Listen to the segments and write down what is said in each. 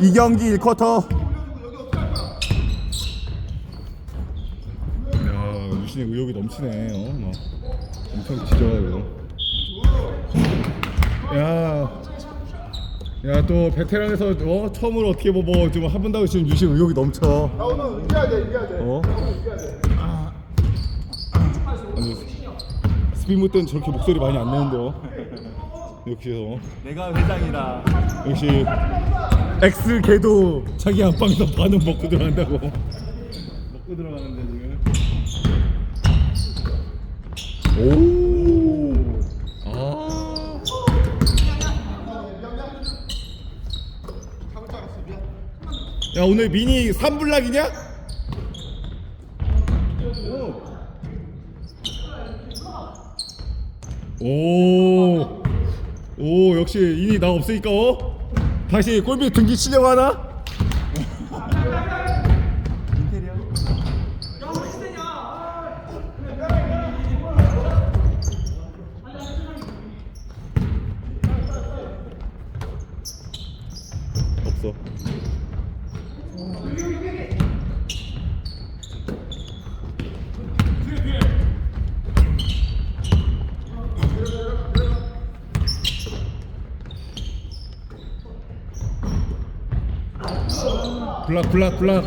이 경기 1쿼터. 야, 유신의 의욕이 넘치네. 어, 막 엄청 지져가지고. 야, 야 또 베테랑에서 어, 처음으로 어떻게 뭐좀 해본다고 지금 유신 의욕이 넘쳐. 나 오늘 이겨야 돼, 이겨야 돼. 어? 이겨야 돼. 아니 스피드 때는 저렇게 목소리 많이 안 내는데요. 역시 어. 내가 회장이다. 역시 X 걔도 자기 안방에서 반은 먹고 들어간다고. 먹고 들어가는데 지금. 오. 아. 야 오늘 미니 삼블락이냐? 오. 오 역시 이니 나 없으니까 어? 다시 골밑 등기 치려고 하나? 블락 블락 블락.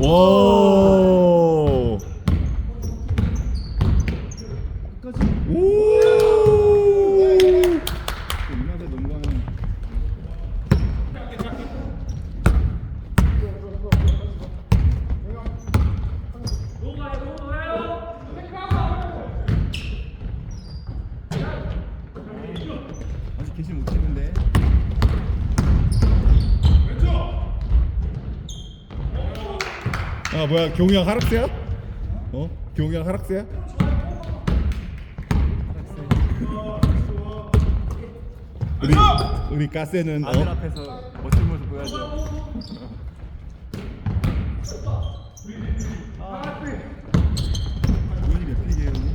와. 오. 인간대 농구하는. 아직 개시 못 치는데. 아 뭐야 형 하락세야? 어? 형 하락세야? 우리 우리 가세는 아들 어? 앞에서 멋진 모습 보여야죠. 돈이 몇 픽이에요? 형님?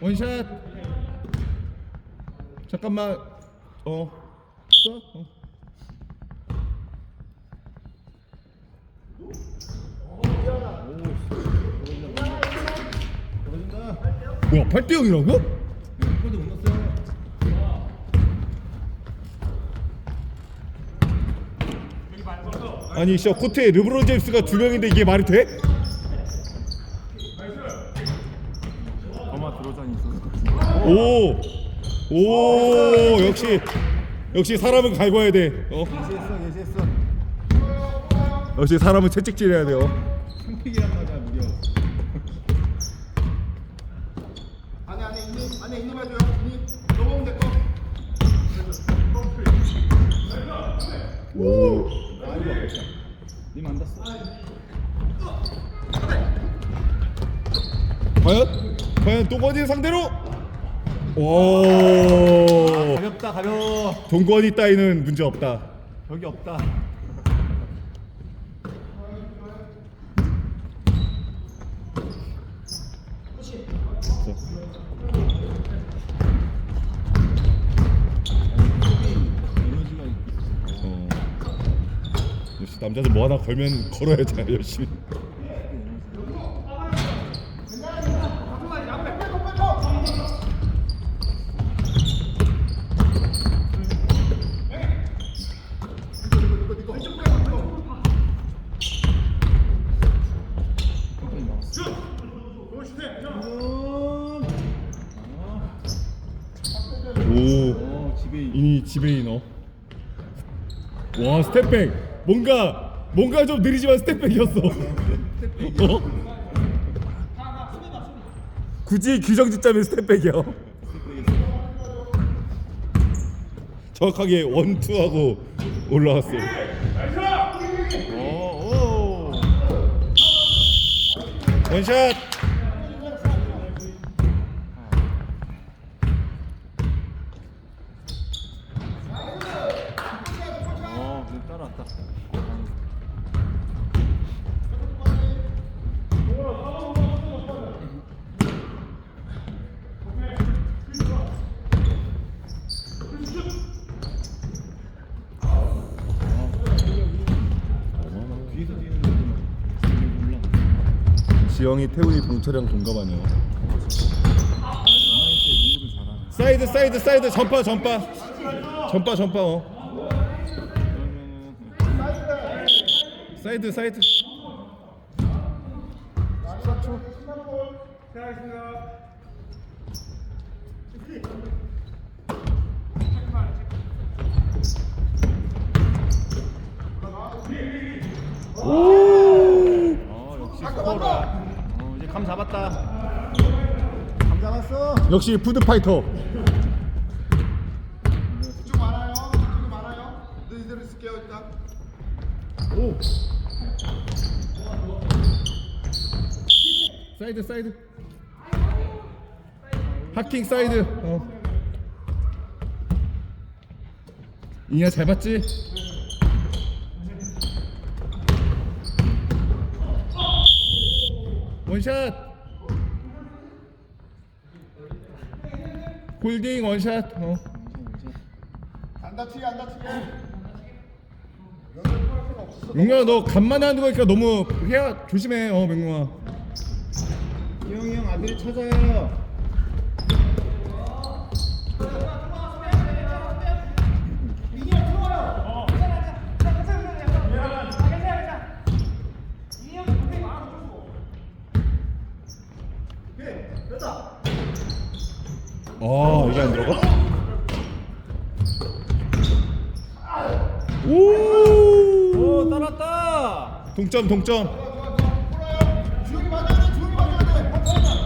원샷 잠깐만 어 써? 어. 뭐야 8대 0이라고? 골도 못 넣었어요. 아니 저 코트에 르브론 제임스가 두 명인데 이게 말이 돼? 드로잔이 있었어. 오! 오 역시 역시 사람은 갈궈야 돼 어? 예시했어, 예시했어. 역시 사람은 채찍질해야 돼요 3픽이란 말이야, 무려. 안에, 안에 있니? 안에 말줘요. 있니? 넘어오면 될 거. 오 님안 닿았어. 과연? 과연 동건이 상대로? 오 가볍다, 가벼워. 동건이 따위는 문제 없다 벽이 없다. 어. 역시 남자들 뭐 하나 걸면 걸어야지 열심히 오 어, 집에 지배인어 와 스텝백. 뭔가 뭔가 좀 느리지만 스텝백이었어. 어? 굳이 규정 짓자면 스텝백이야. 정확하게 원투하고 올라왔어. 오, 오. 원샷 어, 그래 따라왔다. 지영이 태훈이 동철이랑 잘하네. 사이드 사이드 사이드. 전파 전파. 전파 전파 어. 사이드 사이드. 어 역시 스코어라. 감 잡았다. 감 잡았어. 역시 푸드 파이터 쭉 많아요. 쭉 많아요. 너 이대로 있을게요 일단. 오 사이드 사이드 하킹 사이드 어 이냐 잘 봤지? 원샷 홀딩 원샷 어 안 다치게 안 다치게. 용영아 너 간만에 하는 거니까 너무 해야 조심해 어 맹룡아 이영이 형 아들 찾아요. 아 이게 안 들어가? 오 오 따랐다. 동점 동점 주영이 맞아야 돼. 주영이 맞아야 돼. 잠깐만.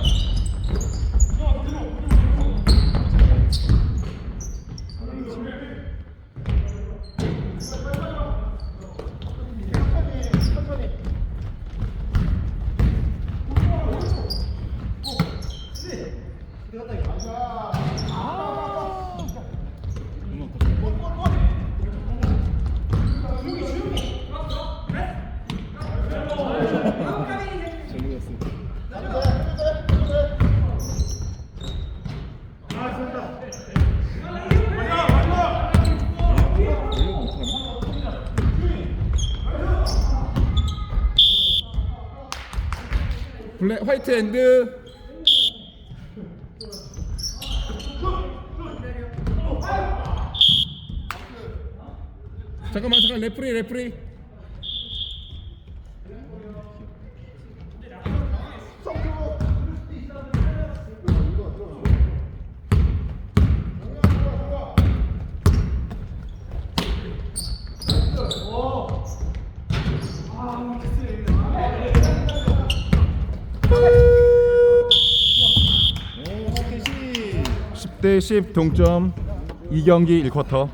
블랙 화이트 앤드. 잠깐만 잠깐 레프리 레프리 오 스탯이. 10대 10 동점 2경기 1쿼터